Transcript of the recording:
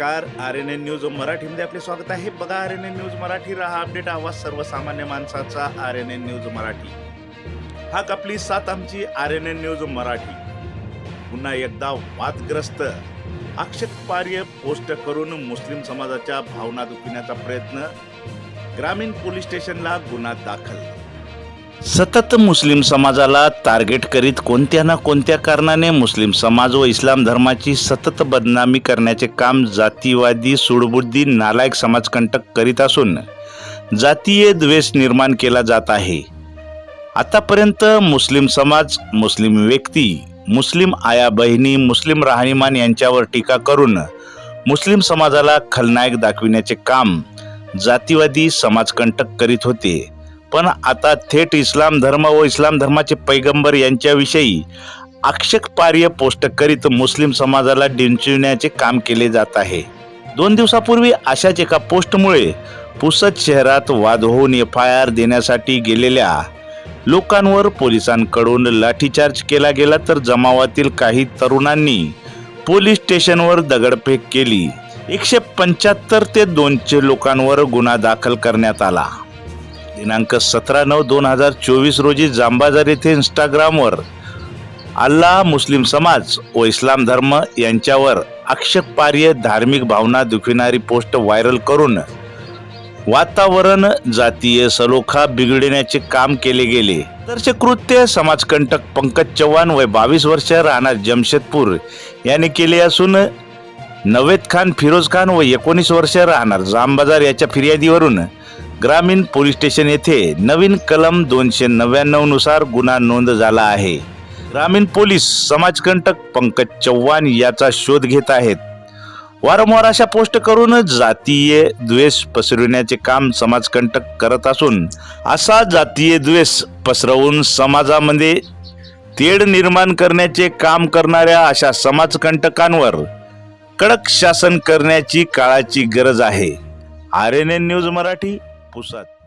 नमस्कार. R N N news मराठीमध्ये आपले स्वागत आहे. बघा R N N news Marathi रहा अपडेट आवाज सर्वसामान्य माणसाचा R N N news Marathi. हा कपली सात आमची R N N news Marathi. पुन्हा एकदा वादग्रस्त. आक्षेपार्य पोस्ट करून मुस्लिम समाजाच्या भावना दुखविण्याचा प्रयत्न. ग्रामीण पोलीस स्टेशनला गुन्हा दाखल. सतत मुस्लिम समाजाला टार्गेट करीत कोणत्या ना कोणत्या कारणाने मुस्लिम समाज व इस्लाम धर्माची सतत बदनामी करण्याचे काम जातीवादी सुडबुद्धी नालायक समाजकंटक करीत असून जातीय द्वेष निर्माण केला जात आहे. आतापर्यंत मुस्लिम समाज मुस्लिम व्यक्ती मुस्लिम आया बहिणी मुस्लिम राहणीमान यांच्यावर टीका करून मुस्लिम समाजाला खलनायक दाखविण्याचे काम जातीवादी समाजकंटक करीत होते. पण आता थेट इस्लाम धर्म व इस्लाम धर्माचे पैगंबर यांच्याविषयी आक्षेपार्य पोस्ट करीत मुस्लिम समाजाला डिंचविण्याचे काम केले जात आहे. दोन दिवसापूर्वी अशाच एका पोस्टमुळे पुसद शहरात वाद होऊन एफ आय आर देण्यासाठी गेलेल्या लोकांवर पोलिसांकडून लाठीचार्ज केला गेला तर जमावातील काही तरुणांनी पोलीस स्टेशनवर दगडफेक केली. एकशे पंच्याहत्तर ते दोनशे लोकांवर गुन्हा दाखल करण्यात आला. दिनांक सतरा नऊ दोन हजार चोवीस रोजी जांबाजार येथे इंस्टाग्रामवर अल्लाह मुस्लिम समाज व इस्लाम धर्म यांच्यावर आक्षेपार्य धार्मिक भावना दुखविणारी पोस्ट व्हायरल करून वातावरण जातीय सलोखा बिघडण्याचे काम केले गेले. तरचे कृत्य समाजकंटक पंकज चव्हाण वय बावीस वर्ष राहणार जमशेदपूर याने केले असून नवेद खान फिरोज खान व एकोणीस वर्ष राहणार जामबाजार याच्या फिर्यादीवरून ग्रामीण पोलीस स्टेशन येथे नवीन कलम दोनशे नव्याण्णवनुसार गुन्हा नोंद झाला आहे. ग्रामीण पोलीस समाजकंटक पंकज चव्हाण याचा शोध घेत आहेत. वारंवार अशा पोस्ट करून जातीय द्वेष पसरविण्याचे काम समाजकंटक करत असून असा जातीय द्वेष पसरवून समाजामध्ये तेढ निर्माण करण्याचे काम करणाऱ्या अशा समाजकंटकांवर कडक शासन करण्याची काळाची गरज आहे. R N N news Marathi Pusad